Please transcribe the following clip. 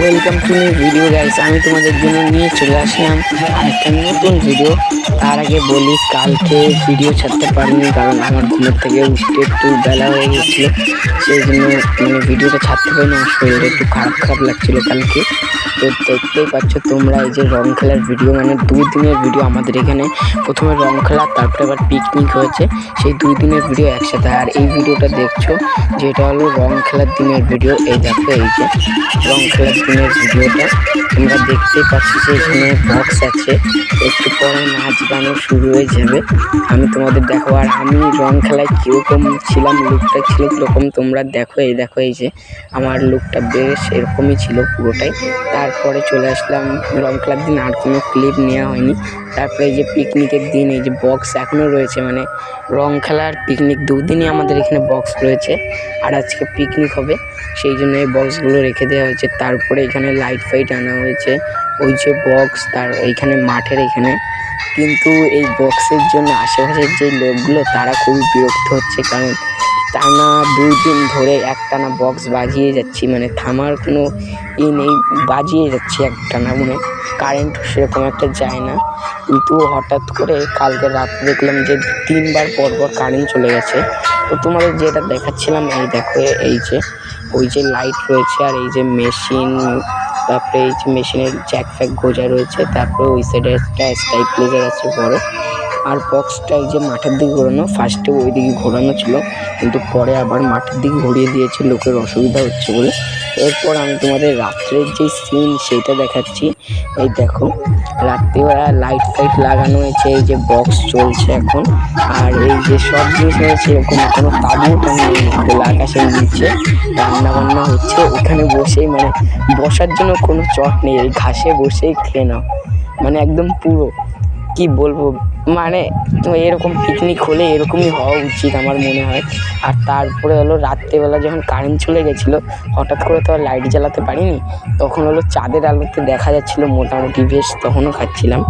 Welcome to new video guys আমি তোমাদের জন্য নিয়ে চলে আসলাম একটা নতুন ভিডিও তার আগে বলি, কালকে ভিডিও ছাড়তে পারিনি কারণ আমার ঘুমের থেকে উঠতে একটু বেলা হয়ে গেছিল। সেই জন্য মানে ভিডিওটা ছাড়তে পারিনি, আমার শরীরটা একটু খারাপ খারাপ লাগছিল কালকে। তো দেখতেই পাচ্ছ তোমরা এই যে রং খেলার ভিডিও মানে দুই দিনের ভিডিও আমাদের এখানে। প্রথমে রং খেলা, তারপরে আবার পিকনিক হয়েছে। সেই দুই দিনের ভিডিও একসাথে। আর এই ভিডিওটা দেখছ, যেটা হলো রং খেলার দিনের ভিডিও এই দেখো, এই যে রং খেলার দিনের ভিডিওটা। তোমরা দেখতেই পাচ্ছি যে এখানে বক্স আছে। একটু পরে নাচ গানও শুরু হয়ে যাবে। আমি তোমাদের দেখো আর আমি রং খেলায় কীরকম ছিলাম লুকটা ছিল কীরকম, তোমরা দেখো। এই দেখো, এই যে আমার লুকটা বেশ এরকমই ছিল পুরোটাই। তারপরে চলে আসলাম। রং খেলার দিন আর কোনো ক্লিপ নেওয়া হয়নি। তারপরে এই যে পিকনিকের দিন, এই যে বক্স এখনও রয়েছে। মানে রং খেলার পিকনিক দুদিনই আমাদের এখানে বক্স রয়েছে। আর আজকে পিকনিক হবে। সেই জন্য এই বক্সগুলো রেখে দেওয়া হয়েছে। তারপরে এখানে লাইট ফাইট আনা হয়েছে। ওই যে বক্স তার এইখানে মাঠের এখানে। কিন্তু এই বক্সের জন্য আশেপাশের যে লোকগুলো, তারা খুবই বিরক্ত হচ্ছে। কারণ টানা দুই দিন ধরে একটানা বক্স বাজিয়ে যাচ্ছি। মানে থামার কোনো ই নেই, বাজিয়ে যাচ্ছি একটানা। মানে কারেন্ট সেরকম একটা যায় না। কিন্তু হঠাৎ করে কালকে রাতে দেখলাম যে তিনবার পর পর কারেন্ট চলে গেছে। তো তোমাদের যেটা দেখাচ্ছিলাম, এই দেখো, এই যে ওই যে লাইট রয়েছে আর এই যে মেশিন তারপরে এই যে মেশিনের জ্যাক ফ্যাক গোজা রয়েছে, তারপরে ওই সাইডে একটা স্টাইপ্লেজার আছে বড়। আর বক্সটা এই যে মাঠের দিকে ঘোরানো ফার্স্টে ওই দিকে ঘোরানো ছিল, কিন্তু পরে আবার মাঠের দিকে ঘুরিয়ে দিয়েছে, লোকের অসুবিধা হচ্ছে বলে। এরপর আমি তোমাদের রাত্রের যে সিন সেটা দেখাচ্ছি। এই দেখো, রাত্রিবেলা লাইট ফাইট লাগানো হয়েছে, এই যে বক্স চলছে এখন। আর এই যে সব জিনিস রয়েছে, এরকম কোনো তাবু খোলা আকাশের নিচে রান্না বান্না হচ্ছে। ওখানে বসেই মানে বসার জন্য কোনো চট নেই, এই ঘাসে বসেই খেয়ে নাও। মানে একদম পুরো। কি বলব? মানে এরকম পিকনিক হলে এরকমই হওয়া উচিত আমার মনে হয়। আর তারপরে হলো রাত্রেবেলা যখন কারেন্ট চলে গেছিল, হঠাৎ করে তো আর লাইট জ্বালাতে পারিনি, তখন হলো চাঁদের আলোতে দেখা যাচ্ছিল মোটামুটি বেশ, তখনও খাচ্ছিলাম।